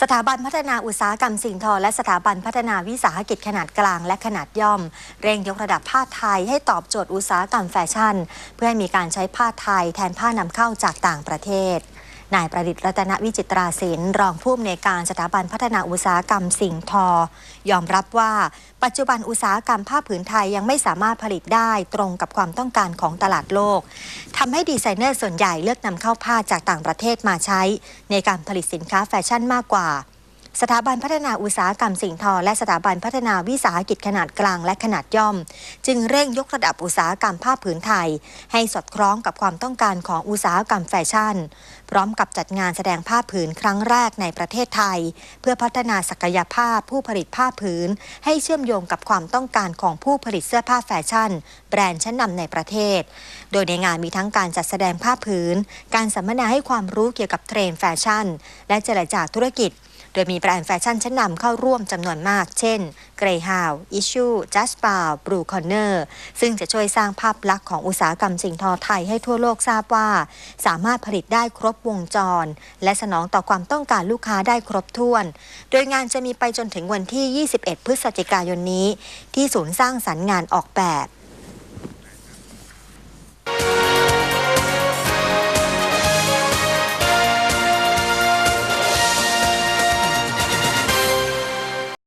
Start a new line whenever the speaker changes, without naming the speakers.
สถาบันพัฒนาอุตสาหกรรมสิ่งทอ และสถาบันพัฒนาวิสาหกิจขนาดกลางและขนาดย่อม เร่งยกระดับผ้าไทยให้ตอบโจทย์อุตสาหกรรมแฟชั่น เพื่อให้มีการใช้ผ้าไทยแทนผ้านำเข้าจากต่างประเทศ นายประดิษฐ์รัตนวิจิตราศิลป์รองผู้อำนวยการสถาบันพัฒนาอุตสาหกรรมสิ่งทอ ยอมรับว่า ปัจจุบันอุตสาหกรรมผ้าผืนไทยยังไม่สามารถผลิตได้ตรงกับความต้องการของตลาดโลกทำให้ดีไซเนอร์ส่วนใหญ่เลือกนำเข้าผ้าจากต่างประเทศมาใช้ ในการผลิตสินค้าแฟชั่นมากกว่า สถาบันพัฒนาอุตสาหกรรมสิ่งทอ และสถาบันพัฒนาวิสาหกิจขนาดกลางและขนาดย่อม จึงเร่งยกระดับอุตสาหกรรมผ้าผืนไทย ให้สอดคล้องกับความต้องการของอุตสาหกรรมแฟชั่น พร้อมกับจัดงานแสดงผ้าผืนครั้งแรกในประเทศไทย เพื่อพัฒนาศักยภาพผู้ผลิตผ้าผืน ให้เชื่อมโยงกับความต้องการของผู้ผลิตเสื้อผ้าแฟชั่น แบรนด์ชั้นนำในประเทศ โดยในงานมีทั้งการจัดแสดงผ้าผืน การสัมมนาให้ความรู้เกี่ยวกับเทรนด์แฟชั่น และเจรจาธุรกิจ โดยมีแบรนด์แฟชั่นชั้นนำเข้าร่วมจำนวนมาก เช่น Greyhound, Issue, Just p a r Blue Corner ซึ่งจะช่วยสร้างภาพลักษณ์ของอุตสาหกรรมสิ่งทอไทยให้ทั่วโลกทราบว่า สามารถผลิตได้ครบวงจร และสนองต่อความต้องการลูกค้าได้ครบถ้วน โดยงานจะมีไปจนถึงวันที่ 21 พฤศจิกายนนี้ ที่ศูนย์สร้างสรรค์งานออกแบบ